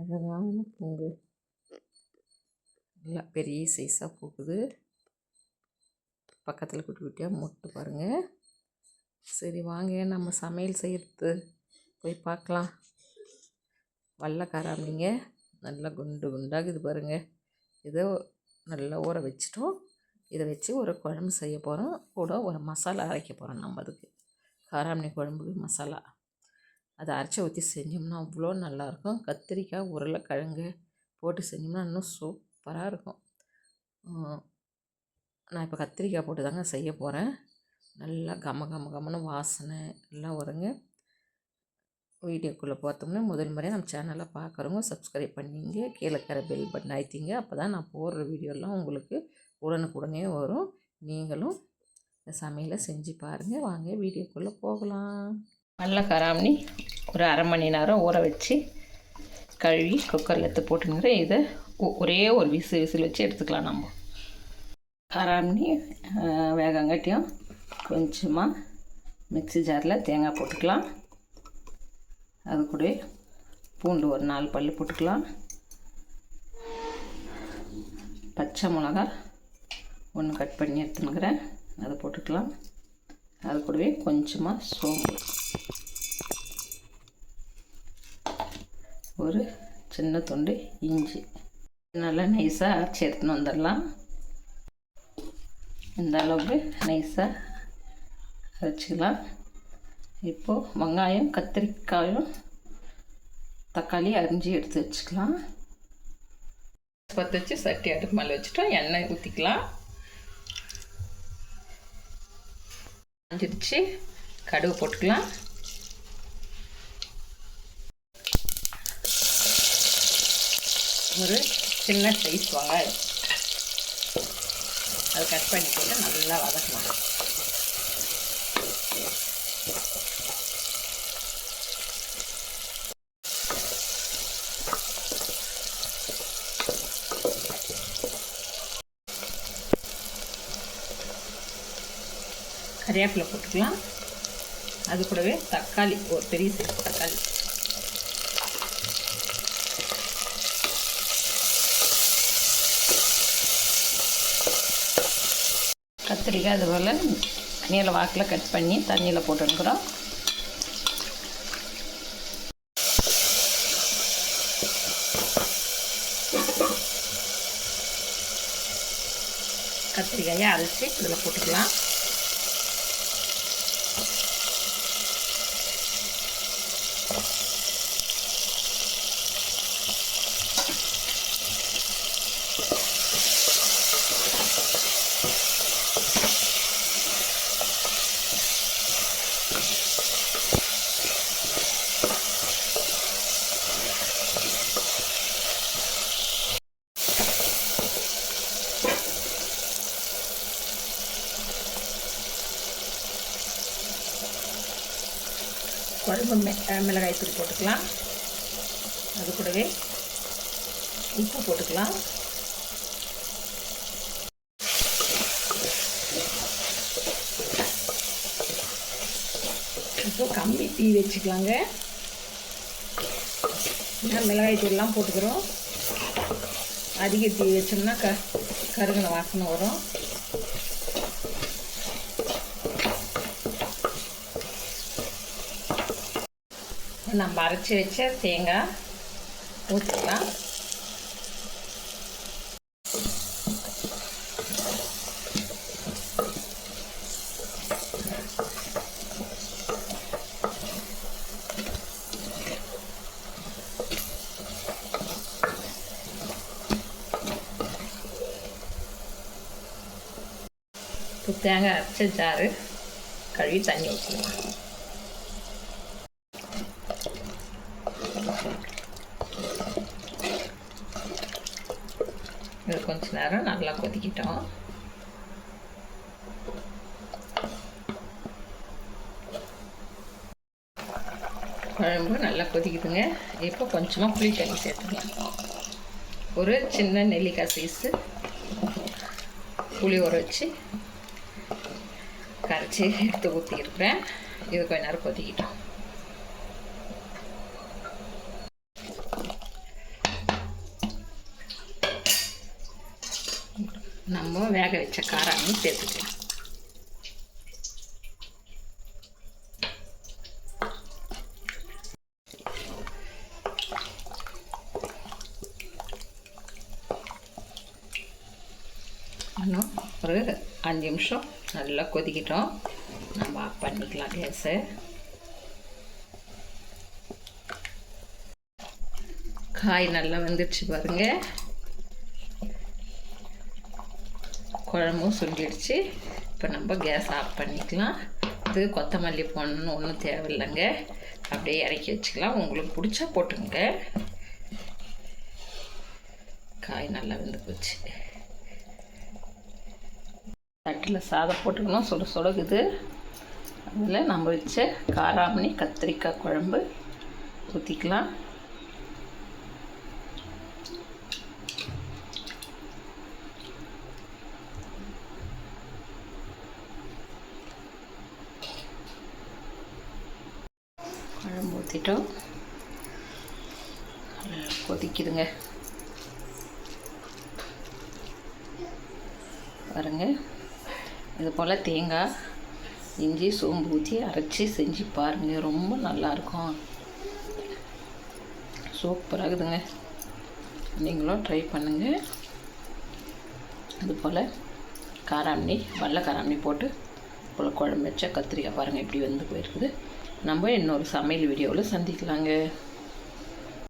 அழகான பூங்கு நல்லா பெரிய சைஸாக பூக்குது. பக்கத்தில் குட்டி குட்டியாக மொட்டு பாருங்கள் சரி வாங்க. நம்ம சமையல் செய்கிறது போய் பார்க்கலாம். வல்லக்காராமிங்க நல்லா குண்டு குண்டாகுது பாருங்கள் இதை நல்லா ஊற வச்சிட்டோம். இதை வச்சு ஒரு குழம்பு செய்ய போகிறோம் கூட ஒரு மசாலா அரைக்க போகிறோம் நம்ம அதுக்கு. காராமணி குழம்புக்கு மசாலா. அதை அரைச்சி ஊற்றி செஞ்சோம்னா அவ்வளோ நல்லாயிருக்கும். கத்திரிக்காய் உருளைக்கிழங்கு போட்டு செஞ்சோம்னா இன்னும் சூப்பராக இருக்கும். நான் இப்போ கத்திரிக்காய் போட்டு தாங்க செய்ய போகிறேன் நல்லா கம கம கமன்னு வாசனை எல்லாம் வருங்க. வீடியோக்குள்ளே பார்த்தோம்னா முதல் முறையாக நம்ம சேனலை பார்க்குறவங்க சப்ஸ்கிரைப் பண்ணிங்க கீழே கர பெல் பட்டன் அழுத்திங்க. அப்போ தான் நான் போடுற வீடியோலாம் உங்களுக்கு உடனுக்குடனே வரும். நீங்களும் இந்த சமையலை செஞ்சு பாருங்கள் வாங்க வீடியோக்குள்ளே போகலாம். நல்ல கராமணி ஒரு அரை மணி நேரம் ஊற வச்சு கழுவி குக்கரில் எடுத்து போட்டுனுங்கிறேன் இதை ஒ- ஒரே ஒரு விசில் விசில் வச்சு எடுத்துக்கலாம் நம்ம. கராமணி வேகங்காட்டியும் கொஞ்சமாக மிக்ஸி ஜாரில் தேங்காய் போட்டுக்கலாம். அது கூட பூண்டு ஒரு நாலு பல் போட்டுக்கலாம். பச்சை மிளகா ஒன்று கட் பண்ணி எடுத்துனுக்கிறேன் அதை போட்டுக்கலாம். அது கூடவே கொஞ்சமாக சோம்பு. ஒரு சின்ன துண்டு இஞ்சி. நல்லா நைஸாக அரைச்சி எடுத்துன்னு வந்துடலாம். இந்த அளவுக்கு நைஸாக அரைச்சிக்கலாம். இப்போது வெங்காயம் கத்திரிக்காயும் தக்காளி அரிஞ்சு எடுத்து வச்சுக்கலாம். பற்ற வச்சு சட்டி அடுப்பு மேலே வச்சுட்டோம். எண்ணெய் ஊற்றிக்கலாம் காஞ்சிடுச்சு கடுகு போட்டுக்கலாம். ஒரு சின்ன சைஸ் வெங்காயம் அது கட் பண்ணி போட்டு நல்லா வதக்கலாம் கறிவேப்பிலை போட்டுக்கலாம். அது கூடவே தக்காளி ஒரு பெரிய சைஸ் தக்காளி. கத்திரிக்காய் அது போல் நீல வாக்கில் கட் பண்ணி தண்ணியில் போட்டுருக்குறோம். கத்திரிக்காயை அரைச்சி இதில் போட்டுக்கலாம். குழம்பு மெ மிளகாய் தூள் போட்டுக்கலாம். அது கூடவே உப்பு போட்டுக்கலாம். இப்போ கம்பி தீ வச்சுக்கலாங்க. மிளகாய் தூள்லாம் போட்டுக்கிறோம். அதிக தீ வச்சோம்னா க கருகின வாசனை வரும். நம்ம அரைச்சி வச்ச தேங்காய் ஊற்றிக்கலாம் தேங்காய் அரைச்ச சாறு கழுவி தண்ணி ஊற்றிடுவோம் இது கொஞ்ச நேரம் நல்லா கொதிக்கிட்டோம் குழம்பு நல்லா கொதிக்குதுங்க இப்போ கொஞ்சமாக புளி தண்ணி சேர்த்துக்கலாம் ஒரு சின்ன நெல்லிக்காய் சைஸு புளி ஊற வச்சு கரைச்சி எடுத்து ஊற்றிருக்கிறேன் இது கொஞ்ச நேரம் கொதிக்கிட்டோம். நம்ம வேக வச்ச காராமி சேர்த்துக்கலாம். இன்னும் ஒரு அஞ்சு நிமிஷம் நல்லா கொதிக்கிட்டோம். நம்ம ஆஃப் பண்ணிக்கலாம் கேஸு காய் நல்லா வந்துடுச்சு பாருங்க. குழம்பும் சுண்டிடுச்சு. இப்போ நம்ம கேஸ் ஆஃப் பண்ணிக்கலாம். இது கொத்தமல்லி போடணும்னு ஒன்றும் தேவையில்லைங்க. அப்படியே இறக்கி வச்சுக்கலாம். உங்களுக்கு பிடிச்சா போட்டுங்க காய் நல்லா வந்து போச்சு. தட்டில் சாதம் போட்டுக்கணும் சுட சுடகுது. அதில் நம்ம வச்ச காராமணி கத்திரிக்காய் குழம்பு ஊற்றிக்கலாம் குழம்பு ஊற்றிட்டோம் கொதிக்குதுங்க. பாருங்கள் இது போல் தேங்காய் இஞ்சி சோம்பு ஊற்றி அரைச்சி செஞ்சு பாருங்கள் ரொம்ப நல்லாயிருக்கும். சூப்பராக இருக்குதுங்க. நீங்களும் ட்ரை பண்ணுங்கள் இது போல் காராமணி வல்ல காராமணி போட்டு போல் குழம்பு வச்சா கத்திரிக்காய் பாருங்கள் எப்படி வந்து போயிருக்குது. நம்ம இன்னொரு சமையல் வீடியோவில் சந்திக்கலாங்க.